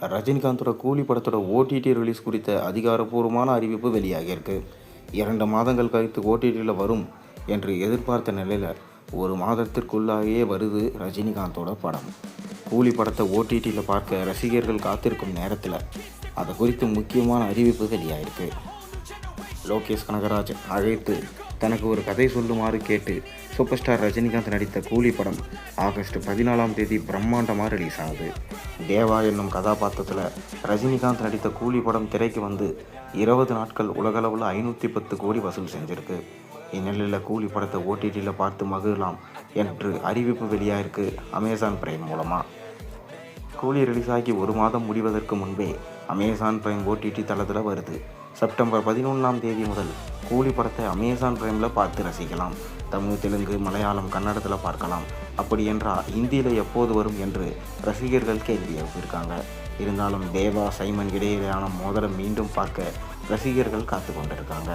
ரஜினிகாந்தோட கூலி படத்தோட OTT release குறித்த அதிகாரப்பூர்வமான அறிவிப்பு வெளியாகியிருக்கு இரண்டு மாதங்கள் கழித்து ஓடிடியில் வரும் என்று எதிர்பார்த்த நிலையில் ஒரு மாதத்திற்குள்ளாகவே வருது ரஜினிகாந்தோட படம். கூலி படத்தை ஓடிடியில் பார்க்க ரசிகர்கள் காத்திருக்கும் நேரத்தில் அது குறித்து முக்கியமான அறிவிப்பு வெளியாகிருக்கு லோகேஷ் கனகராஜ் அழைத்து தனக்கு ஒரு கதை சொல்லுமாறு கேட்டு சூப்பர் ஸ்டார் ரஜினிகாந்த் நடித்த கூலி படம் ஆகஸ்ட் பதினாலாம் தேதி பிரம்மாண்டமாக ரிலீஸ் ஆகுது தேவா என்னும் கதாபாத்திரத்தில் ரஜினிகாந்த் நடித்த கூலி படம் திரைக்கு வந்து இருபது நாட்கள் உலகளவில் ஐநூற்றி பத்து கோடி வசூல் செஞ்சிருக்கு. இந்நிலையில் கூலி படத்தை ஓடிடியில் பார்த்து மகிழலாம் என்று அறிவிப்பு வெளியாயிருக்கு அமேசான் பிரைம் மூலமாக கூலி ரிலீஸ் ஆகி ஒரு மாதம் முடிவதற்கு முன்பே அமேசான் பிரைம் ஓடிடி தளத்தில் வருது. செப்டம்பர் பதினொன்றாம் தேதி முதல் கூலி படத்தை அமேசான் பிரைமில் பார்த்து ரசிக்கலாம். தமிழ் தெலுங்கு மலையாளம் கன்னடத்தில் பார்க்கலாம். அப்படி என்றால் ஹிந்தியில் எப்போது வரும் என்று ரசிகர்கள் கேள்வி எழுப்பியிருக்காங்க. இருந்தாலும் தேவா சைமன் இடையிலான மோதலை மீண்டும் பார்க்க ரசிகர்கள் காத்து கொண்டிருக்காங்க.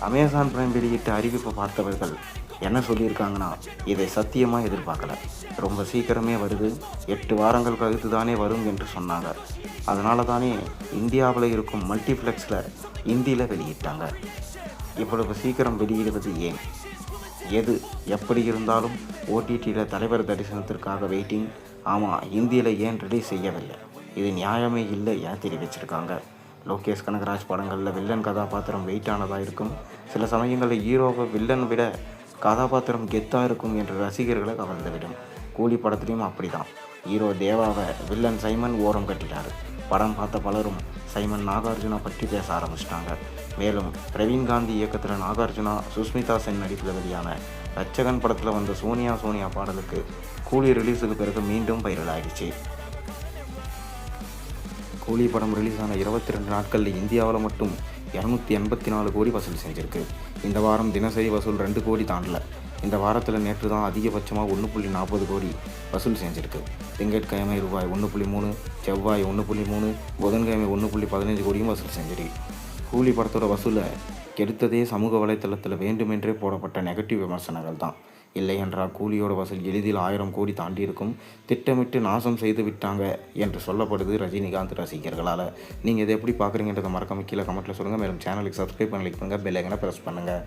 அமேசான் பிரைம் வெளியிட்ட அறிவிப்பை பார்த்தவர்கள் என்ன சொல்லியிருக்காங்கன்னா இதை சத்தியமாக எதிர்பார்க்கல. ரொம்ப சீக்கிரமே வருது. எட்டு வாரங்கள் கழித்து தானே வரும் என்று சொன்னாங்க. அதனால தானே இந்தியாவில் இருக்கும் மல்டிப்ளெக்ஸில் இந்தியில் வெளியிட்டாங்க. இவ்வளவு சீக்கிரம் வெளியிடுவது ஏன்? எது எப்படி இருந்தாலும் ஓடிடியில் தலைவர் தரிசனத்திற்காக வெயிட்டிங் ஆமாம் இந்தியில் ஏன் ரிலீஸ் செய்யவில்லை? இது நியாயமே இல்லை என தெரிவிச்சிருக்காங்க. லோகேஷ் கனகராஜ் படங்களில் வில்லன் கதாபாத்திரம் வெயிட்டானதாக இருக்கும். சில சமயங்களில் ஹீரோவை வில்லன் விட கதாபாத்திரம் கெத்தாக இருக்கும் என்று ரசிகர்களை கவர்ந்துவிடும். கூலி படத்துலையும் அப்படி தான் ஹீரோ தேவாவை வில்லன் சைமன் ஓரம் கட்டிட்டார் படம் பார்த்த பலரும் சைமன் நாகார்ஜுனா பற்றி பேச ஆரம்பிச்சிட்டாங்க. மேலும் பிரவீன் காந்தி இயக்கத்தில் நாகார்ஜுனா சுஸ்மிதா சென் நடிப்பில் வெளியான ரச்சகன் படத்தில் வந்த சோனியா சோனியா பாடலுக்கு கூலி ரிலீஸுக்கு பிறகு மீண்டும் வைரல் கூலி படம் ரிலீஸ் ஆன இருபத்தி ரெண்டு நாட்களில் இந்தியாவில் மட்டும் இரநூத்தி எண்பத்தி நாலு கோடி வசூல் செஞ்சிருக்கு. இந்த வாரம் தினசரி வசூல் ரெண்டு கோடி தாண்டல. இந்த வாரத்தில் நேற்று தான் அதிகபட்சமாக ஒன்று புள்ளி நாற்பது கோடி வசூல் செஞ்சுருக்கு. திங்கட்கிழமை ரூபாய் ஒன்று புள்ளி மூணு செவ்வாய் ஒன்று புள்ளி மூணு புதன்கிழமை ஒன்று புள்ளி பதினஞ்சு கோடியும் வசூல் செஞ்சிருக்கு. கூலி படத்தோட வசூலை கெடுத்ததே சமூக வலைத்தளத்தில் வேண்டுமென்றே போடப்பட்ட நெகட்டிவ் விமர்சனங்கள் தான் இல்லை என்றால் கூலியோட வசூல் எளிதில் ஆயிரம் கோடி தாண்டி இருக்கும் திட்டமிட்டு நாசம் செய்து விட்டாங்க என்று சொல்லப்படுது ரஜினிகாந்த் ரசிகர்களால். நீங்கள் இதை எப்படி பார்க்குறீங்கன்றதை மறக்காம கீழே கமெண்ட்டில் சொல்லுங்கள் மேலும் சேனலுக்கு சப்ஸ்கிரைப் பண்ணி லைக் பண்ணுங்கள் பெல் ஐக்கனை ப்ரெஸ் பண்ணுங்கள்